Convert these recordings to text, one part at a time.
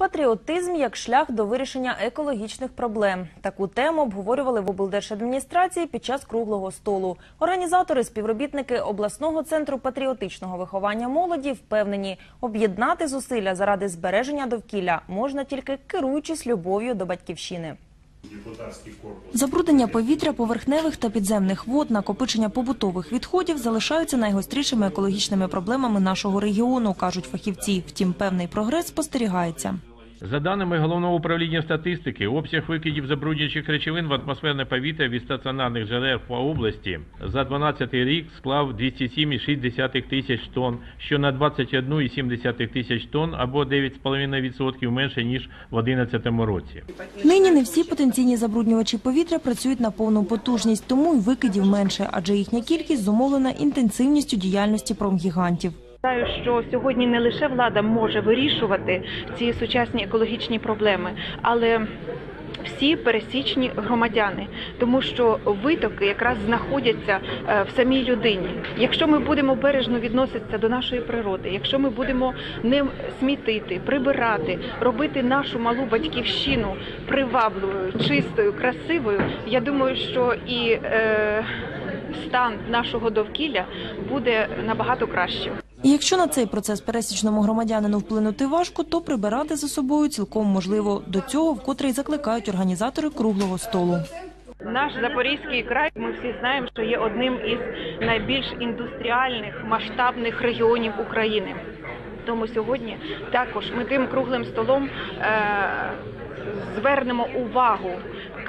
Патріотизм як шлях до вирішення екологічних проблем. Таку тему обговорювали в облдержадміністрації під час круглого столу. Організатори, співробітники обласного центру патріотичного виховання молоді впевнені, об'єднати зусилля заради збереження довкілля можна тільки керуючись любов'ю до батьківщини. Забруднення повітря, поверхневих та підземних вод, накопичення побутових відходів залишаються найгострішими екологічними проблемами нашого регіону, кажуть фахівці. Втім, певний прогрес спостерігається. За даними головного управління статистики, обсяг викидів забруднюючих речовин в атмосферне повітря від стаціонарних джерел по області за 12 рік склав 207,6 тисяч тонн, що на 21,7 тисяч тонн або 9,5% менше ніж в 2011 році. Нині не всі потенційні забруднювачі повітря працюють на повну потужність, тому й викидів менше, адже їхня кількість зумовлена інтенсивністю діяльності промгігантів. Вважаю, що сьогодні не лише влада може вирішувати ці сучасні екологічні проблеми, але всі пересічні громадяни, тому що витоки якраз знаходяться е, в самій людині. Якщо ми будемо бережно відноситися до нашої природи, якщо ми будемо не смітити, прибирати, робити нашу малу батьківщину привабливою, чистою, красивою, я думаю, що і е, стан нашого довкілля буде набагато кращим. Якщо на цей процес пересічному громадянину вплинути важко, то прибирати за собою цілком можливо. До цього вкотре й закликають організатори круглого столу. Наш Запорізький край, ми всі знаємо, що є одним із найбільш індустріальних масштабних регіонів України. Тому сьогодні також ми тим круглим столом е- звернемо увагу,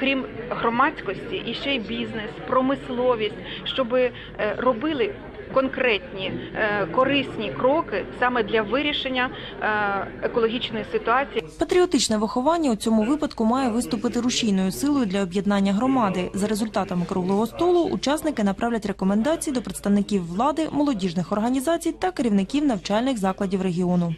крім громадськості, і ще й бізнес, промисловість, щоб е- робили конкретні е- корисні кроки саме для вирішення е- екологічної ситуації. Патріотичне виховання у цьому випадку має виступити рушійною силою для об'єднання громади. За результатами круглого столу учасники направлять рекомендації до представників влади, молодіжних організацій та керівників навчальних закладів регіону.